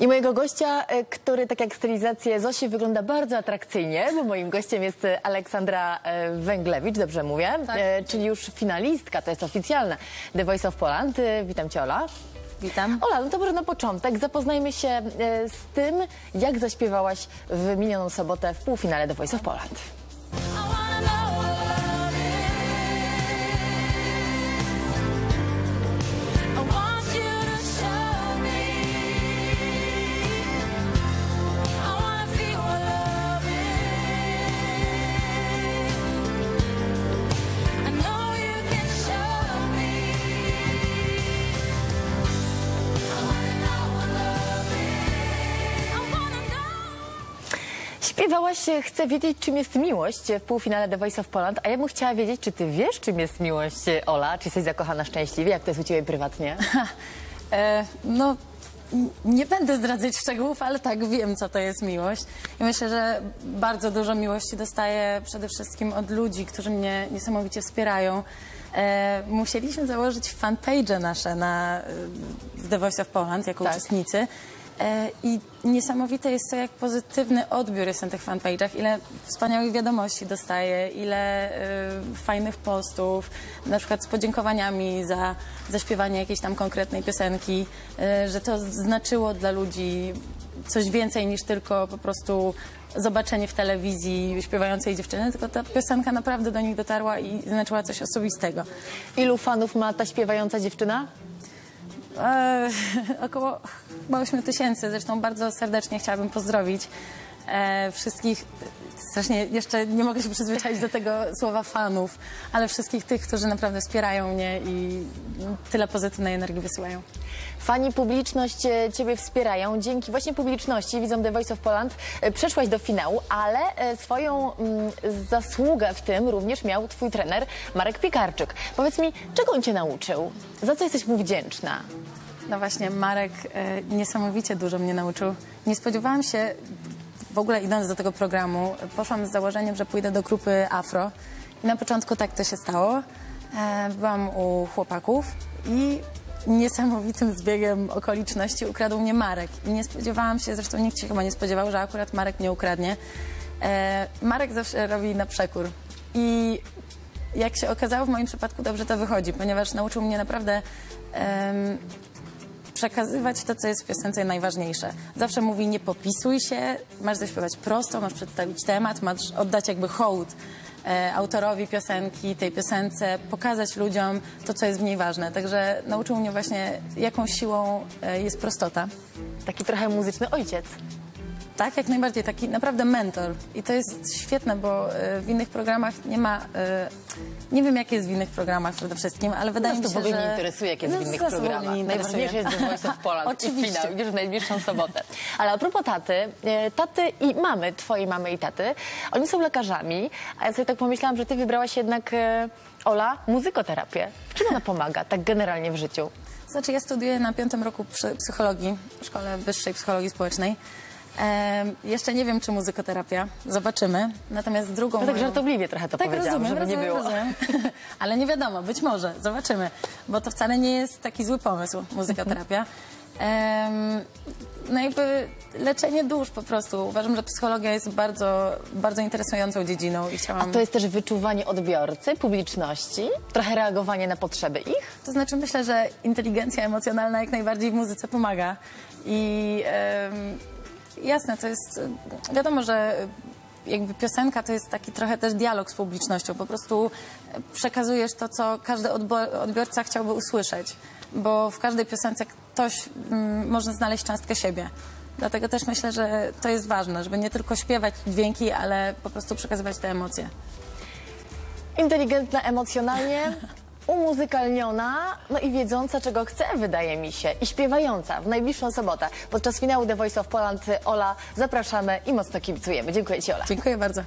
I mojego gościa, e, który tak jak stylizację Zosi wygląda bardzo atrakcyjnie, bo moim gościem jest e, Aleksandra e, Węglewicz, dobrze mówię, Tak. Czyli już finalistka, to jest oficjalne, The Voice of Poland. Witam Cię Ola. Witam. Ola, no to może na początek zapoznajmy się z tym, jak zaśpiewałaś w minioną sobotę w półfinale The Voice of Poland. Śpiewałaś Chcę wiedzieć, czym jest miłość w półfinale The Voice of Poland, a ja bym chciała wiedzieć, czy ty wiesz, czym jest miłość, Ola? Czy jesteś zakochana szczęśliwie? Jak to jest u ciebie prywatnie? E, no, nie będę zdradzać szczegółów, ale tak wiem, co to jest miłość. I myślę, że bardzo dużo miłości dostaję przede wszystkim od ludzi, którzy mnie niesamowicie wspierają. E, musieliśmy założyć fanpage nasze na e, The Voice of Poland jako Tak. uczestnicy. E, I niesamowite jest to, jak pozytywny odbiór jest na tych fanpage'ach, ile wspaniałych wiadomości dostaję, ile e, fajnych postów, na przykład z podziękowaniami za zaśpiewanie jakiejś tam konkretnej piosenki, e, że to znaczyło dla ludzi coś więcej niż tylko po prostu zobaczenie w telewizji śpiewającej dziewczyny, tylko ta piosenka naprawdę do nich dotarła i znaczyła coś osobistego. Ilu fanów ma ta śpiewająca dziewczyna? E, około chyba 8 tysięcy. Zresztą bardzo serdecznie chciałabym pozdrowić e, wszystkich. Strasznie jeszcze nie mogę się przyzwyczaić do tego słowa fanów, ale wszystkich tych, którzy naprawdę wspierają mnie i tyle pozytywnej energii wysyłają. Fani, publiczność e, Ciebie wspierają. Dzięki właśnie publiczności, widzom The Voice of Poland, e, przeszłaś do finału, ale e, swoją mm, zasługę w tym również miał Twój trener Marek Piekarczyk. Powiedz mi, czego on Cię nauczył? Za co jesteś mu wdzięczna? No właśnie, Marek e, niesamowicie dużo mnie nauczył. Nie spodziewałam się, w ogóle idąc do tego programu, poszłam z założeniem, że pójdę do grupy Afro. I na początku tak to się stało. E, byłam u chłopaków i niesamowitym zbiegiem okoliczności ukradł mnie Marek. I nie spodziewałam się, zresztą nikt się chyba nie spodziewał, że akurat Marek mnie ukradnie. E, Marek zawsze robi na przekór. I jak się okazało, w moim przypadku dobrze to wychodzi, ponieważ nauczył mnie naprawdę em, przekazywać to, co jest w piosence najważniejsze. Zawsze mówi, nie popisuj się, masz zaśpiewać prosto, masz przedstawić temat, masz oddać jakby hołd e, autorowi piosenki, tej piosence, pokazać ludziom to, co jest w niej ważne. Także nauczył mnie właśnie, jaką siłą e, jest prostota. Taki trochę muzyczny ojciec. Tak, jak najbardziej, taki naprawdę mentor. I to jest świetne, bo e, w innych programach nie ma. e, Nie wiem, jak jest w innych programach przede wszystkim, ale wydaje Nas mi to się, w ogóle że... nie interesuje, jak jest w No, innych w ogóle programach. Najważniejsze jest The Voice of Poland i Oczywiście. finał, już w najbliższą sobotę. Ale a propos taty, e, taty i mamy, twojej mamy i taty, oni są lekarzami, a ja sobie tak pomyślałam, że ty wybrałaś jednak, Ola, muzykoterapię. W czym ona pomaga tak generalnie w życiu? Znaczy, ja studiuję na piątym roku psychologii w Szkole Wyższej Psychologii Społecznej. Jeszcze nie wiem, czy muzykoterapia. Zobaczymy. Natomiast drugą No tak moją- żartobliwie trochę to tak, powiedziałam, rozumiem, żeby nie rozumiem, było. Rozumiem. Ale nie wiadomo, być może. Zobaczymy. Bo to wcale nie jest taki zły pomysł, muzykoterapia. Em, no jakby leczenie dusz po prostu. Uważam, że psychologia jest bardzo, bardzo interesującą dziedziną i A chciałam... to jest też wyczuwanie odbiorcy, publiczności, trochę reagowanie na potrzeby ich? To znaczy myślę, że inteligencja emocjonalna jak najbardziej w muzyce pomaga. I jasne, to jest wiadomo, że jakby piosenka to jest taki trochę też dialog z publicznością. Po prostu przekazujesz to, co każdy odbiorca chciałby usłyszeć. Bo w każdej piosence ktoś mm, może znaleźć cząstkę siebie. Dlatego też myślę, że to jest ważne, żeby nie tylko śpiewać dźwięki, ale po prostu przekazywać te emocje. Inteligentna emocjonalnie, umuzykalniona, no i wiedząca, czego chce, wydaje mi się, i śpiewająca w najbliższą sobotę. Podczas finału The Voice of Poland Ola zapraszamy i mocno kibicujemy. Dziękuję Ci, Ola. Dziękuję bardzo.